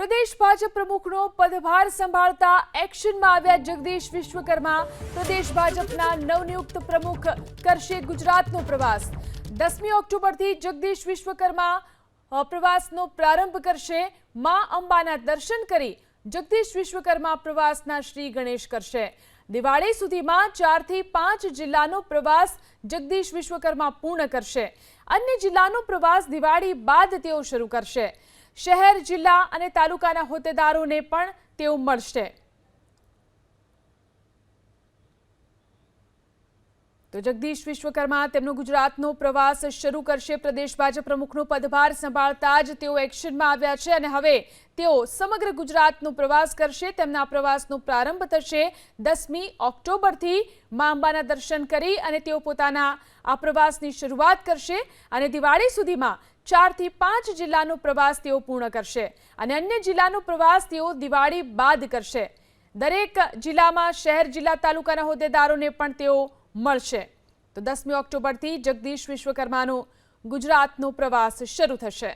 પ્રદેશ ભાજપ પ્રમુખનો પદભાર સંભાળતા એક્શનમાં આવ્યા જગદીશ વિશ્વકર્મા. પ્રદેશ ભાજપના નવનિયુક્ત પ્રમુખ કરશે ગુજરાતનો પ્રવાસ. દસમી ઓક્ટોબરથી જગદીશ વિશ્વકર્મા પ્રવાસનો પ્રારંભ કરશે. મા અંબાના દર્શન કરી જગદીશ વિશ્વકર્મા પ્રવાસના શ્રી ગણેશ કરશે. દિવાળી સુધીમાં ચારથી પાંચ જિલ્લાનો પ્રવાસ જગદીશ વિશ્વકર્મા પૂર્ણ કરશે. અન્ય જિલ્લાનો પ્રવાસ દિવાળી બાદ તેઓ શરૂ કરશે. શહેર, જિલ્લા અને તાલુકાના હોદ્દેદારોને પણ તેઓ મળશે. તો જગદીશ વિશ્વકર્મા, તેમનો ગુજરાતનો પ્રવાસ શરૂ કરશે. પ્રદેશ ભાજપ પ્રમુખનો પદભાર સંભાળતા જ તેઓ એક્શનમાં આવ્યા છે અને હવે તેઓ સમગ્ર ગુજરાતનો પ્રવાસ કરશે. તેમના પ્રવાસનો પ્રારંભ થશે દસમી ઓક્ટોબરથી. મા અંબાના દર્શન કરી અને તેઓ પોતાના આ પ્રવાસની શરૂઆત કરશે અને દિવાળી સુધીમાં ચારથી પાંચ જિલ્લાનો પ્રવાસ તેઓ પૂર્ણ કરશે અને અન્ય જિલ્લાનો પ્રવાસ તેઓ દિવાળી બાદ કરશે. દરેક જિલ્લામાં શહેર, જિલ્લા, તાલુકાના હોદ્દેદારોને પણ તેઓ મળશે. તો દસમી ઓક્ટોબરથી જગદીશ વિશ્વકર્માનો ગુજરાતનો પ્રવાસ શરૂ થશે.